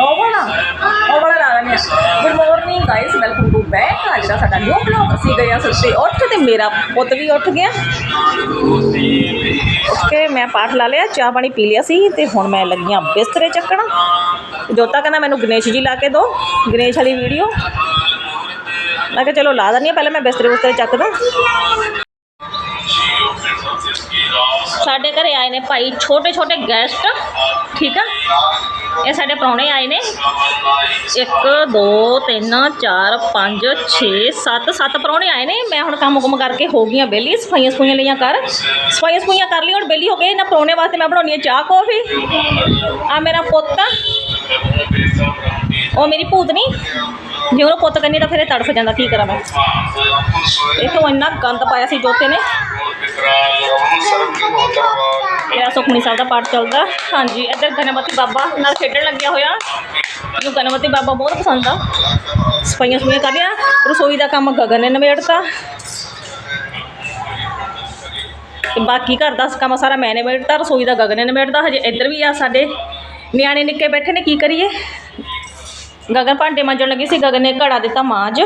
ਉਹ ਵਾਲਾ ਉਹ good morning guys welcome to back ਅੱਜ ਦਾ ਸਾਡਾ ਨਿਊ ਬਲੌਗ ਅਸੀਂ ਗਏ ਆ ਸੁੱਤੇ ਉੱਠ ਤੇ ਮੇਰਾ ਪੁੱਤ ਵੀ ਉੱਠ ਗਿਆ। ਉੱਠ ਮੈਂ ਪਾਠ ਲਾ ਲਿਆ, ਚਾਹ ਪਾਣੀ ਪੀ ਲਿਆ ਸੀ ਤੇ ਹੁਣ ਮੈਂ ਲੱਗੀਆਂ ਬਿਸਤਰੇ ਚੱਕਣ। ਜੋਤਾ ਕਹਿੰਦਾ, ਮੈਨੂੰ ਗਣੇਸ਼ ਜੀ ਲਾ ਕੇ ਦਿਓ ਗਣੇਸ਼ ਵਾਲੀ ਵੀਡੀਓ ਮੈਂ ਕਿਹਾ, ਚਲੋ ਲਾ ਦਿੰਦੀ ਹਾਂ, ਪਹਿਲਾਂ ਮੈਂ ਬਿਸਤਰੇ ਬਿਸਤਰੇ ਚੱਕਦਾ। ਸਾਡੇ ਘਰੇ ਆਏ ਨੇ ਭਾਈ ਛੋਟੇ ਛੋਟੇ ਗੈਸਟ ਠੀਕ ਆ? ਇਹ ਸਾਡੇ ਪ੍ਰਾਹੁਣੇ ਆਏ ਨੇ। 1 2 3 4 5 6 7 7 ਪ੍ਰਾਹੁਣੇ ਆਏ ਨੇ। ਮੈਂ ਹੁਣ ਕੰਮ ਕੁਮ ਕਰਕੇ ਹੋ ਗਈਆਂ ਬੇਲੀ ਸਫਾਈਆਂ ਸਫਾਈਆਂ ਲਈਆਂ ਕਰ। ਸਫਾਈਆਂ ਸਫਾਈਆਂ ਕਰ ਲਈ, ਹੁਣ ਬੇਲੀ ਹੋ ਗਏ। ਇਹਨਾਂ ਪਰੌਣੇ ਵਾਸਤੇ ਮੈਂ ਬਣਾਉਣੀ ਹੈ ਚਾਹ, ਕੌਫੀ। ਆ ਮੇਰਾ ਪੁੱਤ। ਉਹ ਮੇਰੀ ਭੂਤਨੀ। ਜੇ ਉਹਨੂੰ ਪੁੱਤ ਕਹਿੰਦੀ ਤਾਂ ਫਿਰ ਇਹ ਤੜਫ ਜਾਂਦਾ, ਕੀ ਕਰਾਂ ਮੈਂ? ਇਹ ਇੰਨਾ ਗੰਦ ਪਾਇਆ ਸੀ ਜੋਤੇ ਨੇ। ਮੇਰਾ ਸੁਖਮਨੀ ਸਾਹਿਬ ਦਾ ਪਾਠ ਚੱਲਦਾ। ਹਾਂਜੀ, ਇੱਧਰ ਗਣਪਤੀ ਬਾਬਾ ਨਾਲ ਖੇਡਣ ਲੱਗਿਆ ਹੋਇਆ। ਮੈਨੂੰ ਗਣਪਤੀ ਬਾਬਾ ਬਹੁਤ ਪਸੰਦ ਆ। ਸਫਾਈਆਂ ਸਫਾਈਆਂ ਕਰ ਲਿਆ। ਰਸੋਈ ਦਾ ਕੰਮ ਗਗਨ ਨੇ ਨਿਬੇੜਤਾ। ਤੇ ਬਾਕੀ ਘਰ ਦਾ ਕੰਮ ਸਾਰਾ ਮੈਂ ਨਿਬੇੜਤਾ। ਰਸੋਈ ਦਾ ਗਗਨ ਨੇ ਨਿਬੇੜਤਾ। ਹਜੇ ਇੱਧਰ ਵੀ ਆ ਸਾਡੇ। ਨਿਆਣੇ ਨਿੱਕੇ ਬੈਠੇ ਨੇ, ਕੀ ਕਰੀਏ? ਗਗਨ ਭਾਂਡੇ ਮਾਂਜਣ ਲੱਗੀ ਸੀ, ਗਗਨ ਨੇ ਘੜਾ ਦਿੱਤਾ ਮਾਂਜ।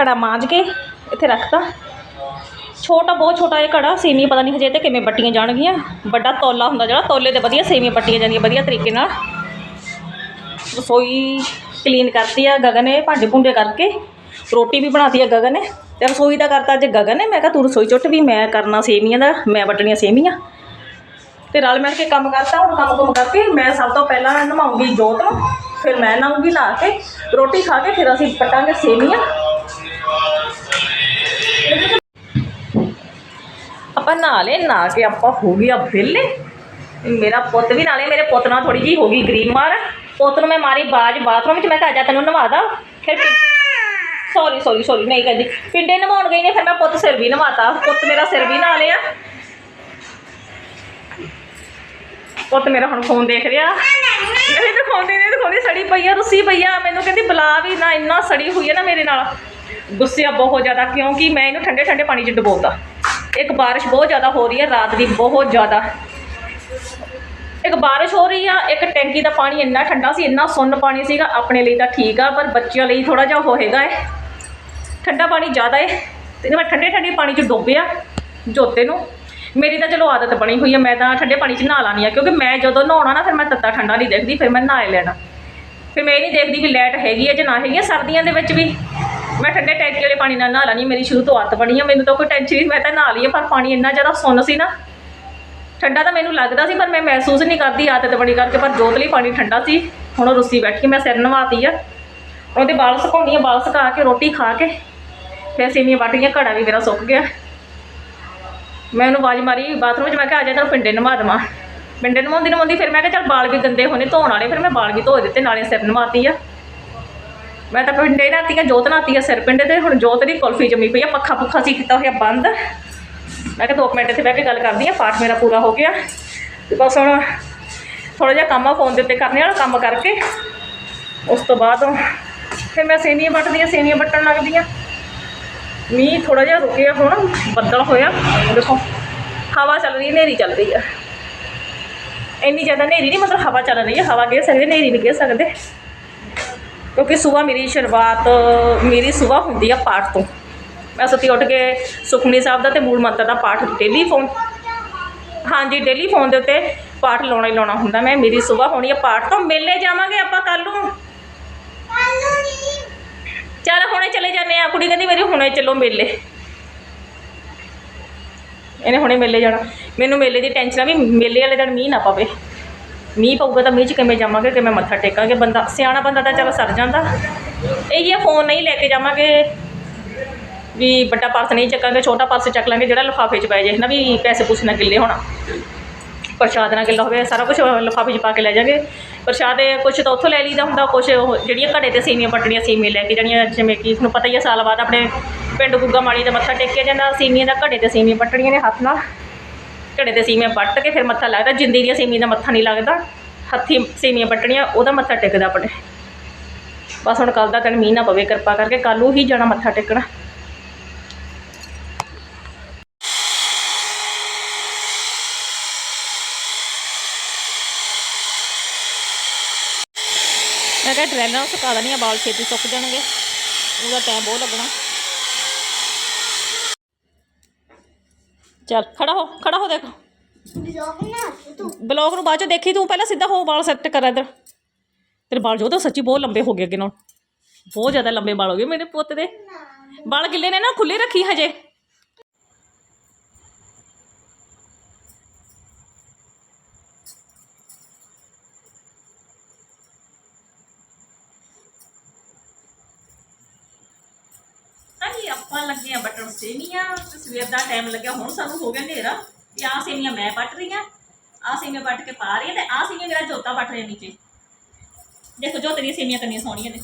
ਘੜਾ ਮਾਂਜ ਕੇ ਇੱਥੇ ਰੱਖਤਾ। ਛੋਟਾ, ਬਹੁਤ ਛੋਟਾ ਇਹ ਘੜਾ, ਸੇਮੀਆਂ ਪਤਾ ਨਹੀਂ ਹਜੇ ਤੇ ਕਿਵੇਂ ਬੱਟੀਆਂ ਜਾਣਗੀਆਂ। ਵੱਡਾ ਤੌਲਾ ਹੁੰਦਾ ਜਿਹੜਾ, ਤੌਲੇ ਤੇ ਵਧੀਆ ਸੇਮੀਆਂ ਬੱਟੀਆਂ ਜਾਂਦੀਆਂ, ਵਧੀਆ ਤਰੀਕੇ ਨਾਲ। ਰਸੋਈ ਕਲੀਨ ਕਰਤੀ ਆ ਗਗਨ ਨੇ, ਭਾਂਡੇ ਭੁੰਡੇ ਕਰਕੇ। ਰੋਟੀ ਵੀ ਬਣਾਤੀ ਆ ਗਗਨ ਨੇ। ਤੇ ਰਸੋਈ ਦਾ ਕਰਤਾ ਅੱਜ ਗਗਨ ਨੇ। ਮੈਂ ਕਿਹਾ ਤੂੰ ਰਸੋਈ ਚੁੱਟ ਵੀ, ਮੈਂ ਕਰਨਾ ਸੇਮੀਆਂ ਦਾ, ਮੈਂ ਵੱਟਣੀਆਂ ਸੇਮੀਆਂ। ਤੇ ਰਲ ਮਿਲ ਕੇ ਕੰਮ ਕਰਤਾ, ਹੁਣ ਕੰਮ ਕੁਮ ਕਰਕੇ ਮੈਂ ਸਭ ਤੋਂ ਪਹਿਲਾਂ ਨਵਾਉਂਗੀ ਜੋਤ ਨੂੰ। ਫਿਰ ਮੈਂ ਨਹਾਉਂਗੀ ਲਾ ਕੇ ਰੋਟੀ ਖਾ ਕੇ ਫਿਰ ਅਸੀਂ ਪਟਾਂਗੇ ਸੇਮੀਆਂ। ਆਪਾਂ ਨਹਾ ਲਏ, ਨਹਾ ਕੇ ਆਪਾਂ ਹੋ ਗਿਆ ਵਿਹਲੇ। ਮੇਰਾ ਪੁੱਤ ਵੀ ਨਾਲੇ, ਮੇਰੇ ਪੁੱਤ ਨਾਲ ਥੋੜੀ ਜੀ ਹੋ ਗਈ ਗਰੀਬ ਮਾਰ। ਪੁੱਤ ਨੂੰ ਮੈਂ ਮਾਰੀ ਬਾਜ ਬਾਥਰੂਮ ਚ ਮੈਂ ਕਿਹਾ ਜਾ, ਤੈਨੂੰ ਨਵਾ ਫਿਰ ਸੌਰੀ ਸੌਰੀ ਸੌਰੀ ਨਹੀਂ ਕਹਿੰਦੀ। ਪਿੰਡੇ ਨਵਾਉਣ ਗਈ ਨੇ, ਫਿਰ ਮੈਂ ਪੁੱਤ ਸਿਰ ਵੀ ਨਵਾਤਾ। ਪੁੱਤ ਮੇਰਾ ਸਿਰ ਵੀ ਨਾ ਲਿਆ। ਉਹ ਪੁੱਤ ਮੇਰਾ ਹੁਣ ਫੋਨ ਦੇਖ ਰਿਹਾ। ਨਹੀਂ ਦਿਖਾਉਂਦੀ ਨਹੀਂ ਦਿਖਾਉਂਦੀ ਸੜੀ ਪਈ ਆ, ਰੁੱਸੀ ਪਈ ਆ। ਮੈਨੂੰ ਕਹਿੰਦੀ ਬੁਲਾ ਵੀ ਨਾ, ਇੰਨਾ ਸੜੀ ਹੋਈ ਹੈ ਨਾ ਮੇਰੇ ਨਾਲ। ਗੁੱਸਿਆ ਬਹੁਤ ਜ਼ਿਆਦਾ, ਕਿਉਂਕਿ ਮੈਂ ਇਹਨੂੰ ਠੰਡੇ ਠੰਡੇ ਪਾਣੀ 'ਚ ਡੁਬੋਤਾ। ਇੱਕ ਬਾਰਿਸ਼ ਬਹੁਤ ਜ਼ਿਆਦਾ ਹੋ ਰਹੀ ਹੈ ਰਾਤ ਦੀ ਬਹੁਤ ਜ਼ਿਆਦਾ। ਇੱਕ ਬਾਰਿਸ਼ ਹੋ ਰਹੀ ਆ, ਇੱਕ ਟੈਂਕੀ ਦਾ ਪਾਣੀ ਇੰਨਾ ਠੰਡਾ ਸੀ, ਇੰਨਾ ਸੁੰਨ ਪਾਣੀ ਸੀਗਾ, ਆਪਣੇ ਲਈ ਤਾਂ ਠੀਕ ਆ, ਪਰ ਬੱਚਿਆਂ ਲਈ ਥੋੜਾ ਜਿਹਾ ਹੋਏਗਾ ਹੈ ਠੰਡਾ ਪਾਣੀ ਜ਼ਿਆਦਾ ਹੈ ਤੇ ਮੈਂ ਠੰਡੇ ਠੰਡੇ ਪਾਣੀ 'ਚ ਡੁੱਬਿਆ ਜੋਤੇ ਨੂੰ। ਮੇਰੀ ਤਾਂ ਚਲੋ ਆਦਤ ਬਣੀ ਹੋਈ ਹੈ ਮੈਂ ਤਾਂ ਠੰਡੇ ਪਾਣੀ 'ਚ ਨਹਾ ਲਾਣੀ ਆ, ਕਿਉਂਕਿ ਮੈਂ ਜਦੋਂ ਨਹਾਉਣਾ ਨਾ, ਫਿਰ ਮੈਂ ਤੱਤਾ ਠੰਡਾ ਨਹੀਂ ਦੇਖਦੀ, ਫਿਰ ਮੈਂ ਨਹਾ ਲੈਣਾ। ਫਿਰ ਮੈਂ ਇਹ ਨਹੀਂ ਦੇਖਦੀ ਵੀ ਲਾਈਟ ਹੈਗੀ ਹੈ ਜਾਂ ਨਾ ਹੈਗੀ ਹੈ ਸਰਦੀਆਂ ਦੇ ਵਿੱਚ ਵੀ ਮੈਂ ਠੰਡੇ ਟੈਂਕੀ ਵਾਲੇ ਪਾਣੀ ਨਾਲ ਨਹਾ ਲਾਣੀ ਮੇਰੀ ਸ਼ੁਰੂ ਤੋਂ ਆਦਤ ਬਣੀ ਹੈ ਮੈਨੂੰ ਤਾਂ ਕੋਈ ਟੈਨਸ਼ਨ ਨਹੀਂ ਮੈਂ ਤਾਂ ਨਹਾ ਲਈ ਹੈ ਪਰ ਪਾਣੀ ਇੰਨਾ ਜ਼ਿਆਦਾ ਸੁੰਨ ਸੀ ਨਾ, ਠੰਡਾ ਤਾਂ ਮੈਨੂੰ ਲੱਗਦਾ ਸੀ, ਪਰ ਮੈਂ ਮਹਿਸੂਸ ਨਹੀਂ ਕਰਦੀ ਆਦਤ ਬਣੀ ਕਰਕੇ, ਪਰ ਜੋਤ ਲਈ ਪਾਣੀ ਠੰਡਾ ਸੀ, ਹੁਣ ਉਹ ਰੁੱਸੀ ਬੈਠੀ ਮੈਂ ਸਿਰ ਨਵਾਤੀ ਆ। ਉਹਦੇ ਬਾਲ ਸੁਕਾਉਣੀ ਆ, ਬਾਲ ਸੁਕਾ ਕੇ, ਰੋਟੀ ਖਾ ਕੇ, ਫਿਰ ਸੇਮੀਆਂ ਵੱਟ ਗਈਆਂ, ਘੜਾ ਵੀ ਮੇਰਾ ਸੁੱਕ ਗਿਆ। ਮੈਂ ਉਹਨੂੰ ਆਵਾਜ਼ ਮਾਰੀ, ਬਾਥਰੂਮ 'ਚ ਮੈਂ ਕਿਹਾ, ਆ ਜਾ ਤੈਨੂੰ ਪਿੰਡੇ ਨਵਾ ਦੇਵਾਂ। ਪਿੰਡੇ ਨਵਾਉਂਦੀ ਨਵਾਉਂਦੀ ਫਿਰ ਮੈਂ ਕਿਹਾ, ਚੱਲ ਬਾਲ ਵੀ ਗੰਦੇ ਹੋਣੇ, ਧੋਣ ਵਾਲੇ, ਫਿਰ ਮੈਂ ਬਾਲ ਵੀ ਧੋ ਦਿੱਤੇ, ਨਾਲੇ ਸਿਰ ਨਵਾਤੀ ਆ। ਮੈਂ ਤਾਂ ਪਿੰਡੇ ਨਹਾਤੀ ਜੋਤ ਨਹਾਤੀ ਸਿਰ ਪਿੰਡੇ ਤੇ, ਹੁਣ ਜੋਤ ਦੀ ਕੁਲਫੀ ਜੰਮੀ ਪਈ ਆ, ਪੱਖਾ ਪੁੱਖਾ ਸੀ ਕੀਤਾ ਹੋਇਆ ਬੰਦ। ਮੈਂ ਕਿਹਾ 2 ਮਿੰਟ ਇੱਥੇ ਬਹਿ ਕੇ ਗੱਲ ਕਰਦੀ ਆ, ਪਾਠ ਮੇਰਾ ਪੂਰਾ ਹੋ ਗਿਆ। ਤੇ ਬਸ ਹੁਣ ਥੋੜਾ ਜਿਹਾ ਕੰਮ ਆ ਫੋਨ ਦੇ ਉੱਤੇ ਕਰਨੇ ਵਾਲਾ ਕੰਮ ਕਰਕੇ, ਉਸ ਤੋਂ ਬਾਅਦ ਫਿਰ ਮੈਂ ਸੇਮੀਆਂ ਵੱਟਦੀ ਆ ਸੇਮੀਆਂ ਵੱਟਣ ਲੱਗਦੀਆਂ। ਮੀਂਹ ਥੋੜਾ ਜਿਹਾ ਰੁਕਿਆ ਹੁਣ, ਬੱਦਲ ਹੋਇਆ। ਦੇਖੋ, ਹਵਾ ਚੱਲ ਰਹੀ ਹੈ, ਹਨੇਰੀ ਚੱਲ ਰਹੀ ਆ ਇੰਨੀ ਜ਼ਿਆਦਾ ਹਨੇਰੀ ਨਹੀਂ, ਮਤਲਬ ਹਵਾ ਚੱਲ ਰਹੀ ਹੈ, ਹਵਾ ਕਹਿ ਸਕਦੇ, ਹਨੇਰੀ ਨਹੀਂ ਕਹਿ ਸਕਦੇ। ਕਿਉਂਕਿ ਸਵੇਰ ਮੇਰੀ ਸ਼ੁਰੂਆਤ, ਮੇਰੀ ਸਵੇਰ ਹੁੰਦੀ ਆ ਪਾਠ ਤੋਂ। ਮੈਂ ਸੁੱਤੀ ਉੱਠ ਕੇ ਸੁਖਮਨੀ ਸਾਹਿਬ ਦਾ ਤੇ ਮੂਲ ਮੰਤਰ ਦਾ ਪਾਠ ਡੇਲੀ ਫੋਨ ਹਾਂਜੀ ਡੇਲੀ ਫੋਨ ਦੇ ਉੱਤੇ ਪਾਠ ਲਾਉਣਾ ਹੀ ਲਾਉਣਾ ਹੁੰਦਾ। ਮੈਂ, ਮੇਰੀ ਸਵੇਰ ਹੋਣੀ ਆ ਪਾਠ ਤੋਂ, ਮੇਲੇ ਜਾਵਾਂਗੇ ਆਪਾਂ ਕੱਲ ਨੂੰ। ਚੱਲ ਹੁਣੇ ਚਲੇ ਜਾਂਦੇ ਆ। ਕੁੜੀ ਕਹਿੰਦੀ ਮੇਰੀ ਹੁਣੇ ਚੱਲੋ ਮੇਲੇ। ਇਹਨੇ ਹੁਣੇ ਮੇਲੇ ਜਾਣਾ। ਮੈਨੂੰ ਮੇਲੇ ਦੀ ਟੈਨਸ਼ਨ ਆ ਵੀ ਮੇਲੇ ਵਾਲੇ ਦਿਨ ਮੀਂਹ ਨਾ ਪਵੇ। ਮੀਂਹ ਪਊਗਾ ਤਾਂ ਮੀਂਹ 'ਚ ਕਿਵੇਂ ਜਾਵਾਂਗੇ, ਕਿਵੇਂ ਮੱਥਾ ਟੇਕਾਂਗੇ? ਬੰਦਾ, ਸਿਆਣਾ ਬੰਦਾ ਤਾਂ ਚੱਲ ਸਰ ਜਾਂਦਾ। ਇਹ ਹੀ ਫੋਨ ਨਹੀਂ ਲੈ ਕੇ ਜਾਵਾਂਗੇ। ਵੀ ਵੱਡਾ ਪਰਸ ਨਹੀਂ ਚੱਕਾਂਗੇ, ਛੋਟਾ ਪਰਸ ਚੱਕ ਲਾਂਗੇ, ਜਿਹੜਾ ਲਿਫਾਫੇ 'ਚ ਪੈ ਜੇ। ਨਾ ਵੀ ਪੈਸੇ ਪੂਸੇ ਨਾ ਗਿੱਲੇ ਹੋਣਾ। ਪ੍ਰਸ਼ਾਦ ਨਾਲ ਗਿੱਲਾ ਹੋਵੇ, ਸਾਰਾ ਕੁਝ ਲਿਫਾਫੇ 'ਚ ਪਾ ਕੇ ਲੈ ਜਾਗੇ। ਪ੍ਰਸ਼ਾਦ ਇਹ ਕੁਛ ਤਾਂ ਉੱਥੋਂ ਲੈ ਲਈਦਾ ਹੁੰਦਾ, ਕੁਛ ਉਹ ਜਿਹੜੀਆਂ ਘੜੇ ਤੇ ਸੇਮੀਆਂ ਪੱਟਣੀਆਂ, ਸੇਮੀਆਂ ਲੈ ਕੇ ਜਾਣੀਆਂ, ਜਿਵੇਂ ਕਿ ਤੁਹਾਨੂੰ ਪਤਾ ਹੀ ਹੈ ਸਾਲ ਬਾਅਦ ਆਪਣੇ ਪਿੰਡ ਗੁੱਗਾ ਮਾੜੀ ਦਾ ਮੱਥਾ ਟੇਕਿਆ ਜਾਂਦਾ, ਸੇਮੀਆਂ ਦਾ, ਘੜੇ ਤੇ ਸੇਮੀਆਂ ਪੱਟਣੀਆਂ ਨੇ ਹੱਥ ਨਾਲ। ਘੜੇ ਤੇ ਸੇਮੀਆਂ ਪੱਟ ਕੇ ਫਿਰ ਮੱਥਾ ਲੱਗਦਾ, ਜਿੰਦੀ ਦੀਆਂ ਸੇਮੀਆਂ ਦਾ ਮੱਥਾ ਨਹੀਂ ਲੱਗਦਾ, ਹੱਥੀ ਸੇਮੀਆਂ ਪੱਟਣੀਆਂ, ਉਹਦਾ ਮੱਥਾ ਟੇਕਦਾ ਆਪਣੇ। ਬਸ ਹੁਣ ਕੱਲ ਦਾ ਦਿਨ ਮੀਂਹ ਨਾ ਪਵੇ, ਕਿਰਪਾ ਕਰਕੇ ਕੱਲ੍ਹ ਨੂੰ ਹੀ ਜਾਣਾ ਮੱਥਾ ਟੇਕਣਾ। ਮੈਂ ਕਿਹਾ ਟ੍ਰੇਨਰ ਨੂੰ ਸੁਕਾ ਦੇਣੀ ਆ, ਬਾਲ ਛੇਤੀ ਸੁੱਕ ਜਾਣਗੇ। ਉਹਦਾ ਟਾਈਮ ਬਹੁਤ ਲੱਗਣਾ। ਚੱਲ, ਖੜਾ ਹੋ ਖੜਾ ਹੋ ਦੇਖੋ। ਬਲੌਗ ਨਾ ਤੂੰ ਬਲੌਗ ਨੂੰ ਬਾਅਦ ਚ ਦੇਖੀ ਤੂੰ, ਪਹਿਲਾਂ ਸਿੱਧਾ ਹੋ ਬਾਲ ਸੈੱਟ ਕਰ ਇੱਧਰ। ਤੇਰੇ ਵਾਲ ਜੋ ਤਾਂ ਸੱਚੀ ਬਹੁਤ ਲੰਬੇ ਹੋ ਗਏ ਅੱਗੇ ਨਾਲ। ਬਹੁਤ ਜ਼ਿਆਦਾ ਲੰਬੇ ਵਾਲ ਹੋ ਗਏ ਮੇਰੇ ਪੁੱਤ ਦੇ। ਵਾਲ ਗਿੱਲੇ ਨੇ ਨਾ ਖੁੱਲੇ ਰੱਖੀ ਹਜੇ। ਆਪਾਂ ਲੱਗੇ ਆ ਬਟਨ ਸੇਮੀਆਂ ਤੇ ਸਵੇਰ ਦਾ ਟਾਈਮ ਲੱਗਿਆ ਹੁਣ ਸਾਨੂੰ ਹੋ ਗਿਆ ਹਨੇਰਾ ਤੇ ਆਹ ਸੇਮੀਆਂ ਮੈਂ ਪੱਟ ਰਹੀ ਆ ਆਹ ਸੇਮੀਆਂ ਪੱਟ ਕੇ ਪਾ ਰਹੀ ਆ ਤੇ ਆਹ ਸੇਮੀਆਂ ਮੇਰਾ ਜੋਤਾ ਪੱਟ ਰਿਹਾ ਨੀਚੇ। ਦੇਖੋ ਜੋਤ ਦੀਆਂ ਸੇਮੀਆਂ ਕਿੰਨੀਆਂ ਸੋਹਣੀਆਂ ਨੇ।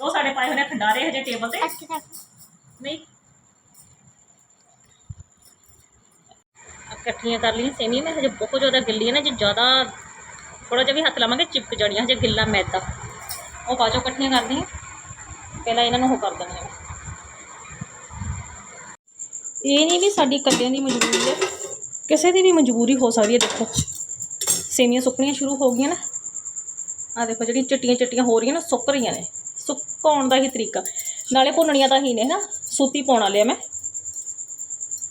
ਉਹ ਸਾਡੇ ਪਾਏ ਨੇ ਖੰਡਾਰੇ ਹਜੇ ਟੇਬਲ ਤੇ। ਨਹੀਂ। ਇਕੱਠੀਆਂ ਕਰ ਲਈਆਂ ਸੇਮੀਆਂ ਮੈਂ ਹਜੇ ਬਹੁਤ ਜ਼ਿਆਦਾ ਗਿੱਲੀਆਂ ਨੇ ਜੇ ਜ਼ਿਆਦਾ ਥੋੜਾ ਜਿਹਾ ਵੀ ਹੱਥ ਲਾਵਾਂਗੇ ਚਿਪਕ ਜਾਣੀਆਂ ਹਜੇ ਗਿੱਲਾ ਮੈਦਾ। ਉਹ ਚੋਂ ਇਕੱਠੀਆਂ ਕਰਦੀ ਹਾਂ ਪਹਿਲਾਂ ਇਹਨਾਂ ਨੂੰ ਉਹ ਕਰ ਦਿੰਦੇ ਹਾਂ ਇਹ ਨਹੀਂ ਵੀ ਸਾਡੀ ਇਕੱਲਿਆਂ ਦੀ ਮਜਬੂਰੀ ਹੈ ਕਿਸੇ ਦੀ ਵੀ ਮਜਬੂਰੀ ਹੋ ਸਕਦੀ ਹੈ ਦੇਖੋ। ਸੇਮੀਆਂ ਸੁੱਕਣੀਆਂ ਸ਼ੁਰੂ ਹੋ ਗਈਆਂ ਨਾ। ਆ ਦੇਖੋ ਜਿਹੜੀਆਂ ਚਿੱਟੀਆਂ ਚਿੱਟੀਆਂ ਹੋ ਰਹੀਆਂ ਨਾ, ਸੁੱਕ ਰਹੀਆਂ ਨੇ। ਸੁੱਕਾਉਣ ਦਾ ਹੀ ਤਰੀਕਾ। ਨਾਲੇ ਭੁੰਨਣੀਆਂ ਤਾਂ ਹੀ ਨੇ ਨਾ ਸੂਤੀ ਪਾਉਣਾ ਲਿਆ ਮੈਂ।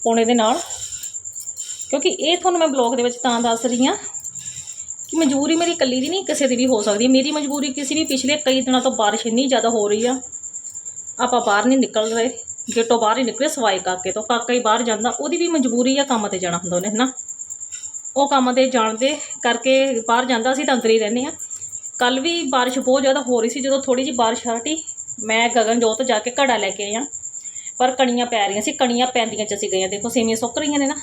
ਪੌਣੇ ਦੇ ਨਾਲ। ਕਿਉਂਕਿ ਇਹ ਤੁਹਾਨੂੰ ਮੈਂ ਬਲੌਗ ਦੇ ਵਿੱਚ ਤਾਂ ਦੱਸ ਰਹੀ ਹਾਂ ਕਿ ਮਜਬੂਰੀ ਮੇਰੀ ਇਕੱਲੀ ਦੀ ਨਹੀਂ, ਕਿਸੇ ਦੀ ਵੀ ਹੋ ਸਕਦੀ। ਹੈ ਮੇਰੀ ਮਜਬੂਰੀ ਕਿਸੇ ਵੀ ਪਿਛਲੇ ਕਈ ਦਿਨਾਂ ਤੋਂ ਬਾਰਿਸ਼ ਇੰਨੀ ਜ਼ਿਆਦਾ ਹੋ ਰਹੀ ਆ। ਆਪਾਂ ਬਾਹਰ ਨਹੀਂ ਨਿਕਲ ਰਹੇ, ਗੇਟੋਂ ਬਾਹਰ ਹੀ ਨਿਕਲੇ ਸਵਾਈ ਕਾਕੇ ਤੋਂ, ਕਾਕਾ ਹੀ ਬਾਹਰ ਜਾਂਦਾ, ਉਹਦੀ ਵੀ ਮਜਬੂਰੀ ਆ ਕੰਮ ਤੇ ਜਾਣਾ ਹੁੰਦਾ ਉਹਨੇ, ਹਨਾ? ਉਹ ਕੰਮ ਤੇ ਜਾਣ ਦੇ ਕਰਕੇ ਬਾਹਰ ਜਾਂਦਾ ਸੀ ਤਾਂ ਅੰਦਰ ਹੀ ਰਹਿੰਦੇ ਆ ਕੱਲ ਵੀ ਬਾਰਿਸ਼ ਬਹੁਤ ਜ਼ਿਆਦਾ ਹੋ ਰਹੀ ਸੀ, ਜਦੋਂ ਥੋੜੀ ਜਿਹੀ ਬਾਰਿਸ਼ ਹਟੀ ਮੈਂ ਗਗਨਜੋਤ ਜਾ ਕੇ ਘੜਾ ਲੈ ਕੇ ਆਇਆ ਪਰ ਕਣੀਆਂ ਪੈ ਰਹੀਆਂ ਸੀ, ਕਣੀਆਂ ਪੈਂਦੀਆਂ ਚ ਅਸੀਂ ਗਏ ਦੇਖੋ, ਸੇਮੀਆਂ ਸੁੱਕ ਰਹੀਆਂ ਨੇ ਨਾ।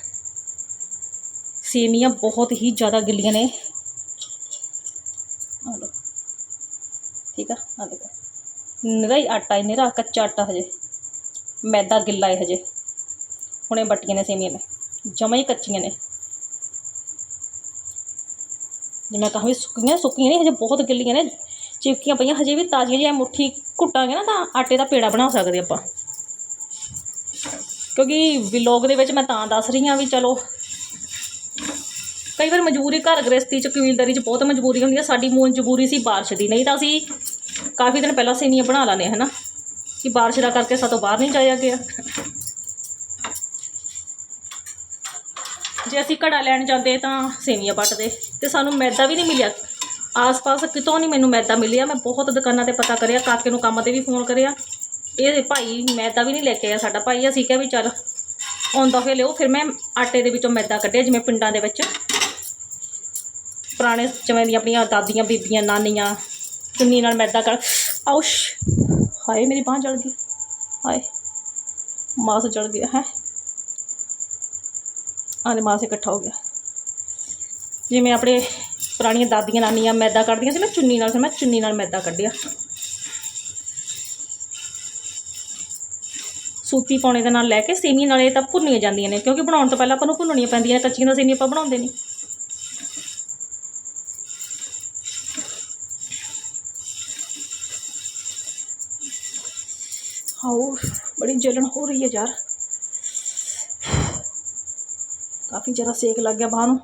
ਸੇਮੀਆਂ ਬਹੁਤ ਹੀ ਜ਼ਿਆਦਾ ਗਿੱਲੀਆਂ ਨੇ। ਆ ਲਓ। ਠੀਕ ਆ ਆ ਦੇਖੋ। ਨਿਰਾ ਹੀ ਆਟਾ ਹੈ, ਨਿਰਾ ਕੱਚਾ ਆਟਾ ਹਜੇ। ਮੈਦਾ ਗਿੱਲਾ ਹੈ ਹਜੇ। ਹੁਣੇ ਬੱਟੀਆਂ ਨੇ ਸੇਮੀਆਂ ਨੇ। ਜਮਾ ਹੀ ਕੱਚੀਆਂ ਨੇ। ਜੇ ਮੈਂ ਕਹਾਂ ਵੀ ਸੁੱਕੀਆਂ ਸੁੱਕੀਆਂ ਨਹੀਂ, ਹਜੇ ਬਹੁਤ ਗਿੱਲੀਆਂ ਨੇ। ਚਿਪਕੀਆਂ ਪਈਆਂ, ਹਜੇ ਵੀ ਤਾਜ਼ੀਆਂ ਜਿਹਾ ਮੁੱਠੀ ਘੁੱਟਾਂਗੇ ਨਾ ਤਾਂ ਆਟੇ ਦਾ ਪੇੜਾ ਬਣਾ ਸਕਦੇ ਆਪਾਂ। ਕਿਉਂਕਿ ਵਲੌਗ ਦੇ ਵਿੱਚ ਮੈਂ ਤਾਂ ਦੱਸ ਰਹੀ ਹਾਂ ਵੀ ਚਲੋ, ਕਈ ਵਾਰ ਮਜਬੂਰੀ ਘਰ ਗ੍ਰਸਤੀ ਚ, ਕਬੀਲਦਾਰੀ ਚ ਬਹੁਤ ਮਜਬੂਰੀ ਹੁੰਦੀ ਹੈ ਸਾਡੀ ਮਜਬੂਰੀ ਸੀ, ਬਾਰਿਸ਼ ਦੀ। ਨਹੀਂ ਤਾਂ ਅਸੀਂ ਕਾਫੀ ਦਿਨ ਪਹਿਲਾਂ ਸੇਵੀਆਂ ਬਣਾ ਲਾਨੇ ਹਨਾ? ਕਿ ਬਾਰਿਸ਼ ਦਾ ਕਰਕੇ ਸਾਤੋਂ ਬਾਹਰ ਨਹੀਂ ਜਾਇਆ ਗਿਆ। ਜੇ ਅਸੀਂ ਘੜਾ ਲੈਣ ਜਾਂਦੇ ਤਾਂ ਸੇਵੀਆਂ ਪੱਟਦੇ ਤੇ ਸਾਨੂੰ ਮੈਦਾ ਵੀ ਨਹੀਂ ਮਿਲਿਆ। ਆਸ-ਪਾਸ ਕਿਤੋਂ ਨਹੀਂ ਮੈਨੂੰ ਮੈਦਾ ਮਿਲਿਆ। ਮੈਂ ਬਹੁਤ ਦੁਕਾਨਾਂ ਤੇ ਪਤਾ ਕਰਿਆ, ਕਾਕੇ ਨੂੰ ਕੰਮ ਤੇ ਵੀ ਫੋਨ ਕਰਿਆ। ਇਹ ਭਾਈ ਮੈਦਾ ਵੀ ਨਹੀਂ ਲੈ ਕੇ ਆਇਆ ਸਾਡਾ ਭਾਈ। ਅਸੀਂ ਕਿਹਾ ਵੀ ਚੱਲ, ਆਉਂਦਾ ਹੋਏ ਲਿਓ ਫਿਰ ਮੈਂ ਆਟੇ ਦੇ ਵਿੱਚੋਂ ਮੈਦਾ ਕੱਢਿਆ, ਜਿਵੇਂ ਪਿੰਡਾਂ ਦੇ ਵਿੱਚ। ਪੁਰਾਣੇ ਜਿਵੇਂ ਦੀਆਂ ਆਪਣੀਆਂ ਦਾਦੀਆਂ, ਬੀਬੀਆਂ, ਨਾਨੀਆਂ ਚੁੰਨੀ ਨਾਲ ਮੈਦਾ ਕਰ ਆਉਸ਼ ਹਾਏ ਮੇਰੀ ਬਾਂਹ ਜਲ ਗਈ, ਹਾਏ, ਮਾਸ ਜਲ ਗਿਆ, ਹੈ। ਆਨੇ ਮਾਸ ਇਕੱਠਾ ਹੋ ਗਿਆ। ਜਿਵੇਂ ਆਪਣੇ ਪੁਰਾਣੀਆਂ ਦਾਦੀਆਂ ਨਾਨੀਆਂ ਮੈਦਾ ਕੱਢਦੀਆਂ ਸੀ, ਮੈਂ ਚੁੰਨੀ ਨਾਲ ਫਿਰ ਮੈਂ ਚੁੰਨੀ ਨਾਲ ਮੈਦਾ ਕੱਢਿਆ। ਸੂਤੀ ਪਾਉਣੇ ਦੇ ਨਾਲ ਲੈ ਕੇ ਸੇਮੀਆਂ ਇਹ ਤਾਂ ਭੁੰਨੀਆਂ ਜਾਂਦੀਆਂ ਨੇ, ਕਿਉਂਕਿ ਬਣਾਉਣ ਤੋਂ ਪਹਿਲਾਂ ਆਪਾਂ ਨੂੰ ਭੁੰਨਣੀਆਂ ਪੈਂਦੀਆਂ, ਕੱਚੀਆਂ ਤਾਂ ਸੇਮੀਆਂ ਆਪਾਂ ਬਣਾਉਂਦੇ ਨਹੀਂ। ਹਾਉ ਬੜੀ ਜਲਨ ਹੋ ਰਹੀ ਹੈ ਯਾਰ ਕਾਫੀ ਜ਼ਿਆਦਾ ਸੇਕ ਲੱਗ ਗਿਆ ਬਾਹਾਂ ਨੂੰ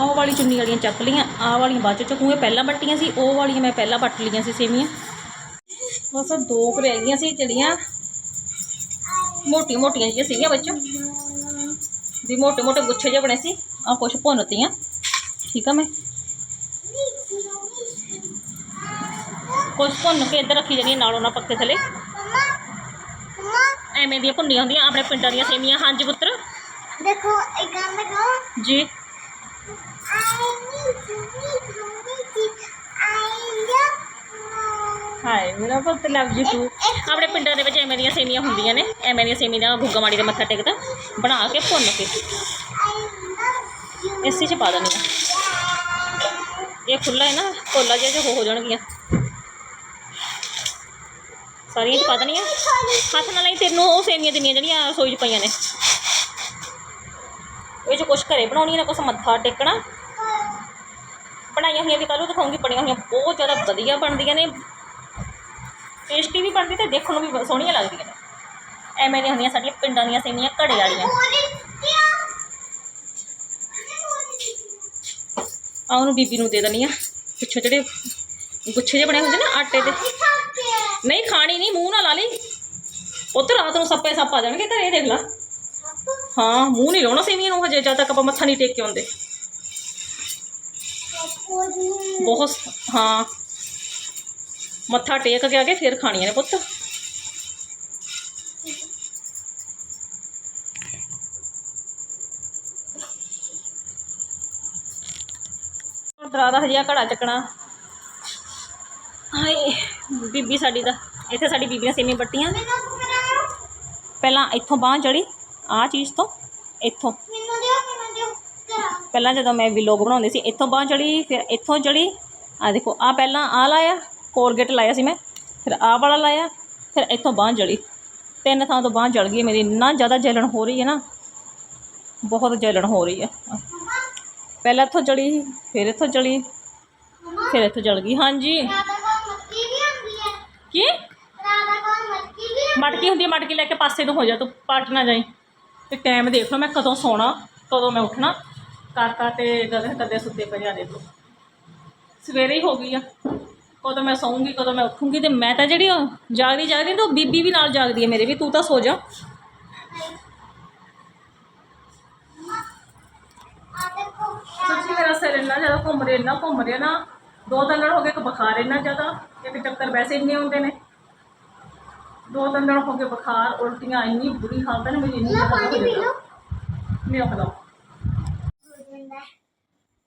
ਆਹ ਵਾਲੀ ਚੁੰਨੀ ਵਾਲੀਆਂ ਚੱਕ ਲਈਆਂ ਆਹ ਵਾਲੀਆਂ ਬਾਅਦ ਚ ਚੱਕੂਗੇ ਪਹਿਲਾਂ ਬੱਟੀਆਂ ਸੀ ਉਹ ਵਾਲੀਆਂ ਮੈਂ ਪਹਿਲਾਂ ਬੱਟ ਲਈਆਂ ਸੀ ਸੇਮੀਆਂ ਬਸ ਦੋ ਕੁ ਰਹਿ ਗਈਆਂ ਸੀ ਜਿਹੜੀਆਂ ਮੋਟੀਆਂ ਮੋਟੀਆਂ ਜਿਹੀਆਂ ਸੀਗੀਆਂ ਵਿੱਚ ਵੀ ਮੋਟੇ ਮੋਟੇ ਗੁੱਛੇ ਜਿਹੇ ਬਣੇ ਸੀ ਆ ਕੁਛ ਭੁੰਨਤੀਆਂ ਠੀਕ ਆ ਮੈਂ ਕੁਛ ਭੁੰਨ ਕੇ ਇੱਧਰ ਰੱਖੀ ਜਿਹੜੀਆਂ ਨਾਲੋਂ ਨਾਲ ਪੱਕੇ ਥੱਲੇ ਮਮਾ ਮਮਾ ਐਵੇਂ ਦੀਆਂ ਭੁੰਨੀਆਂ ਹੁੰਦੀਆਂ ਆਪਣੇ ਪਿੰਡਾਂ ਦੀਆਂ ਸੇਮੀਆਂ ਹਾਂਜੀ ਪੁੱਤਰ ਦੇਖੋ ਇੱਕ ਗੱਲ ਦੇਖੋ ਜੀ I need you need you need I love ਹਾਏ ਮੇਰਾ ਪੁੱਤ ਲਵ ਯੂ ਟੂ ਆਪਣੇ ਪਿੰਡਾਂ ਦੇ ਵਿੱਚ ਐਵੇਂ ਦੀਆਂ ਸੇਮੀਆਂ ਹੁੰਦੀਆਂ ਨੇ, ਐਵੇਂ ਦੀਆਂ ਸੇਮੀਆਂ ਦਾ ਗੁੱਗਾ ਮਾੜੀ ਦਾ ਮੱਥਾ ਟੇਕਦਾ, ਬਣਾ ਕੇ ਭੁੰਨ ਕੇ। ਇਸੇ ਚ ਪਾ ਦੇਣੀ ਆ ਇਹ ਖੁੱਲਾ ਹੈ ਨਾ, ਕੋਲਾ ਜਿਹਾ ਜਿਹਾ ਹੋ ਜਾਣਗੀਆਂ। ਸਾਰੀਆਂ ਚ ਪਾ ਦੇਣੀਆਂ। ਹੱਥ ਨਾਲ ਹੀ ਤੈਨੂੰ ਉਹ ਸੇਮੀਆਂ ਦਿੰਦੀਆਂ ਜਿਹੜੀਆਂ ਰਸੋਈ 'ਚ ਪਈਆਂ ਨੇ। ਇਹ ਚ ਕੁਛ ਘਰੇ ਬਣਾਉਣੀ ਨਾ ਕੁਛ ਮੱਥਾ ਟੇਕਣਾ। ਬਣਾਈਆਂ ਹੋਈਆਂ ਵੀ ਕੱਲ੍ਹ ਨੂੰ ਦਿਖਾਉਂਗੀ, ਬਣੀਆਂ ਹੋਈਆਂ ਬਹੁਤ ਜ਼ਿਆਦਾ ਵਧੀਆ ਬਣਦੀਆਂ ਨੇ। ਟੇਸਟੀ ਵੀ ਬਣਦੀ ਤੇ ਦੇਖਣ ਨੂੰ ਵੀ ਸੋਹਣੀਆਂ ਲੱਗਦੀਆਂ ਨੇ। ਐਵੇਂ ਦੀਆਂ ਹੁੰਦੀਆਂ ਸਾਡੀਆਂ ਪਿੰਡਾਂ ਦੀਆਂ ਸੇਵੀਆਂ ਘੜੇ ਵਾਲੀਆਂ। ਆ ਉਹਨੂੰ ਬੀਬੀ ਨੂੰ ਦੇ ਦਨੀ ਆ ਪਿੱਛੋਂ ਜਿਹੜੇ ਗੁੱਛੇ ਜਿਹੇ ਬਣੇ ਹੁੰਦੇ ਨਾ ਆਟੇ ਦੇ। ਨਹੀਂ ਖਾਣੀ ਨਹੀਂ ਮੂੰਹ ਨਾਲ ਲਾ ਲਈ। ਉੱਧਰ ਰਾਤ ਨੂੰ ਸੱਪੇ ਸੱਪ ਆ ਜਾਣਗੇ ਘਰੇ ਦੇਖ ਲਾ। ਹਾਂ ਮੂੰਹ ਨਹੀਂ ਲਾਉਣਾ ਸੇਵੀਆਂ ਨੂੰ ਹਜੇ ਜਦ ਤੱਕ ਆਪਾਂ ਮੱਥਾ ਨਹੀਂ ਟੇਕ ਕੇ ਆਉਂਦੇ। ਬਹੁਤ ਹਾਂ। ਮੱਥਾ ਟੇਕ ਕੇ ਆ ਕੇ ਫਿਰ ਖਾਣੀਆਂ ਨੇ ਪੁੱਤ ਦਰਾ ਦਾ ਹਜੇ ਘੜਾ ਚੱਕਣਾ। ਹਾਏ, ਬੀਬੀ ਸਾਡੀ ਦਾ ਇੱਥੇ ਸਾਡੀ ਬੀਬੀਆਂ ਸੇਮੀਆਂ ਬੱਟੀਆਂ ਪਹਿਲਾਂ ਇੱਥੋਂ ਬਾਂਹ ਚੜੀ, ਆਹ ਚੀਜ਼ ਤੋਂ, ਇੱਥੋਂ। ਪਹਿਲਾਂ ਜਦੋਂ ਮੈਂ ਵਲੌਗ ਬਣਾਉਂਦੀ ਸੀ, ਇੱਥੋਂ ਬਾਂਹ ਚੜੀ, ਫਿਰ ਇੱਥੋਂ ਚੜੀ। ਆ ਦੇਖੋ ਆ ਪਹਿਲਾਂ ਆ ਲਾਇਆ ਕੋਲਗੇਟ ਲਾਇਆ ਸੀ ਮੈਂ, ਫਿਰ ਆਹ ਵਾਲਾ ਲਾਇਆ, ਫਿਰ ਇੱਥੋਂ ਬਾਂਹ ਜਲੀ। ਤਿੰਨ ਥਾਂ ਤੋਂ ਬਾਂਹ ਜਲ ਗਈ ਮੇਰੀ, ਇੰਨਾ ਜ਼ਿਆਦਾ ਜਲਣ ਹੋ ਰਹੀ ਹੈ ਨਾ, ਬਹੁਤ ਜਲਣ ਹੋ ਰਹੀ ਹੈ। ਪਹਿਲਾਂ ਇੱਥੋਂ ਜਲੀ, ਫਿਰ ਇੱਥੋਂ ਜਲੀ, ਫਿਰ ਇੱਥੋਂ ਜਲ ਗਈ। ਹਾਂਜੀ। ਕੀ? ਮਟਕੀ ਹੁੰਦੀ ਮਟਕੀ ਲੈ ਕੇ ਪਾਸੇ ਨੂੰ ਹੋ ਜਾ ਤੂੰ, ਪਟ ਨਾ ਜਾਈ। ਤੇ ਟਾਈਮ ਦੇਖ ਲਓ, ਮੈਂ ਕਦੋਂ ਸੌਣਾ, ਕਦੋਂ ਮੈਂ ਉੱਠਣਾ। ਕਾਕਾ ਤੇ ਗਗਨ ਕਦੇ ਸੁੱਤੇ ਪਏ ਆ ਦੇਖੋ ਸਵੇਰੇ ਹੀ ਹੋ ਗਈ ਆ। ਕਦੋਂ ਮੈਂ ਸੌਂਗੀ ਕਦੋਂ ਮੈਂ ਉੱਠੂੰਗੀ ਤੇ ਮੈਂ ਤਾਂ ਜਿਹੜੀ ਉਹ ਜਾਗਦੀ ਜਾਗਦੀ ਤੇ ਉਹ ਬੀਬੀ ਵੀ ਨਾਲ ਜਾਗਦੀ ਹੈ ਮੇਰੇ ਵੀ ਤੂੰ ਤਾਂ ਸੋ ਜਾ। ਸੱਚੀ ਮੇਰਾ ਸਿਰ ਇੰਨਾ ਜ਼ਿਆਦਾ ਘੁੰਮ ਰਿਹਾ ਇੰਨਾ ਘੁੰਮ ਰਿਹਾ ਨਾ ਦੋ ਤਿੰਨ ਦਿਨ ਹੋ ਗਏ ਇੱਕ ਬੁਖਾਰ ਇੰਨਾ ਜ਼ਿਆਦਾ ਇੱਕ ਚੱਕਰ ਵੈਸੇ ਇੰਨੇ ਆਉਂਦੇ ਨੇ। ਦੋ ਤਿੰਨ ਦਿਨ ਹੋ ਗਏ ਬੁਖਾਰ ਉਲਟੀਆਂ ਇੰਨੀ ਬੁਰੀ ਹਾਲਤ ਹੈ ਨਾ ਮੇਰੀ ਇੰਨੀ ਜ਼ਿਆਦਾ ਹੋ ਜਾਂਦਾ। ਨਹੀਂ ਖਦਾ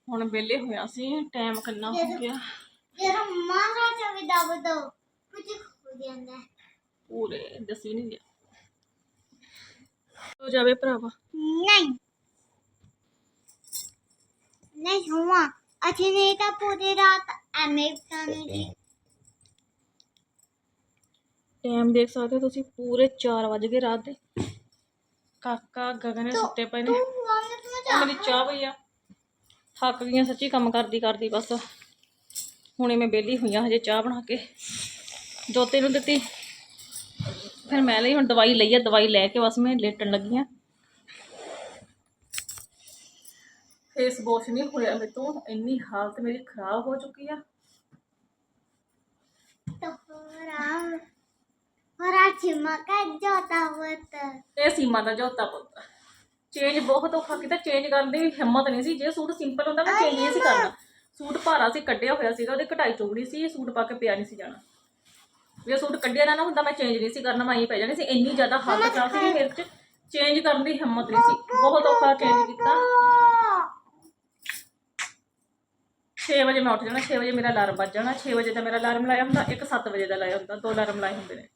ਹੁਣ ਵਿਹਲੇ ਹੋਇਆ ਸੀ ਟਾਈਮ ਕਿੰਨਾ ਹੋ ਗਿਆ। ਪੂਰੇ ਦੱਸੀ ਨਹੀਂ ਗਿਆ ਹੋ ਜਾਵੇ ਭਰਾਵਾ ਨਹੀਂ ਨਹੀਂ ਹੁਆ ਅਸੀਂ ਨਹੀਂ ਤਾਂ ਪੂਰੀ ਰਾਤ ਐਵੇਂ ਬਿਤਾਉਣੀ ਟਾਈਮ ਦੇਖ ਸਕਦੇ ਹੋ ਤੁਸੀਂ ਪੂਰੇ 4 ਵਜ ਗਏ ਰਾਤ ਦੇ ਕਾਕਾ ਗਗਨ ਸੁੱਤੇ ਪਏ ਨੇ ਤੂੰ ਵਾਲੇ ਤੂੰ ਉਹ ਮੇਰੀ ਚਾਹ ਪਈ ਆ ਥੱਕ ਗਈਆਂ ਸੱਚੀ ਕੰਮ ਕਰਦੀ ਕਰਦੀ ਬਸ ਹੁਣੇ ਮੈਂ ਵਿਹਲੀ ਹੋਈ ਆ ਹਜੇ ਚਾਹ ਬਣਾ ਕੇ ਜੋਤੇ ਨੂੰ ਦਿੱਤੀ। ਫਿਰ ਮੈਂ ਲਈ ਹੁਣ ਦਵਾਈ ਲਈ ਆ ਦਵਾਈ ਲੈ ਕੇ ਬਸ ਮੈਂ ਲੇਟਣ ਲੱਗੀ ਆ। ਫੇਸ ਵਾਸ਼ ਨਹੀਂ ਹੋਇਆ ਮੇਰੇ ਤੋਂ ਇੰਨੀ ਹਾਲਤ ਮੇਰੀ ਖਰਾਬ ਹੋ ਚੁੱਕੀ ਆ। ਤੋਰਾ ਹੋਰਾ ਚਿਮਕਾ ਜੋਤਾ ਵਤ ਇਹ ਸੀਮਾ ਦਾ ਜੋਤਾ ਪੁੱਤ। ਚੇਂਜ ਬਹੁਤ ਔਖਾ ਕੀਤਾ ਚੇਂਜ ਕਰਨ ਦੀ ਹਿੰਮਤ ਨਹੀਂ ਸੀ। ਜੇ ਸੂਟ ਸਿੰਪਲ ਹੁੰਦਾ ਮੈਂ ਚੇਂਜ ਨਹੀਂ ਸੀ ਕਰਨਾ। ਸੂਟ ਭਾਰਾ ਸੀ ਕੱਢਿਆ ਹੋਇਆ ਸੀਗਾ ਉਹਦੀ ਕਢਾਈ ਚੁਗੜੀ ਸੀ ਸੂਟ ਪਾ ਕੇ ਪਿਆ ਨਹੀਂ ਸੀ ਜਾਣਾ। ਜੇ ਸੂਟ ਕੱਢਿਆ ਨਾ ਨਾ ਹੁੰਦਾ ਮੈਂ ਚੇਂਜ ਨਹੀਂ ਸੀ ਕਰਨਾ ਮੈਂ ਹੀ ਪੈ ਜਾਣੀ ਸੀ ਇੰਨੀ ਜ਼ਿਆਦਾ ਹਾਲਤ ਖਰਾਬ ਸੀ ਮੇਰੇ ਚ ਚੇਂਜ ਕਰਨ ਦੀ ਹਿੰਮਤ ਨਹੀਂ ਸੀ ਬਹੁਤ ਔਖਾ ਚੇਂਜ ਕੀਤਾ। 6 ਵਜੇ ਮੈਂ ਉੱਠ ਜਾਣਾ 6 ਵਜੇ ਮੇਰਾ ਅਲਾਰਮ ਵੱਜ ਜਾਣਾ 6 ਵਜੇ ਦਾ ਮੇਰਾ ਅਲਾਰਮ ਲਾਇਆ ਹੁੰਦਾ ਇੱਕ 7 ਵਜੇ ਦਾ ਲਾਇਆ ਹੁੰਦਾ ਦੋ ਅਲਾਰਮ ਲਾਏ ਹੁੰਦੇ ਨੇ।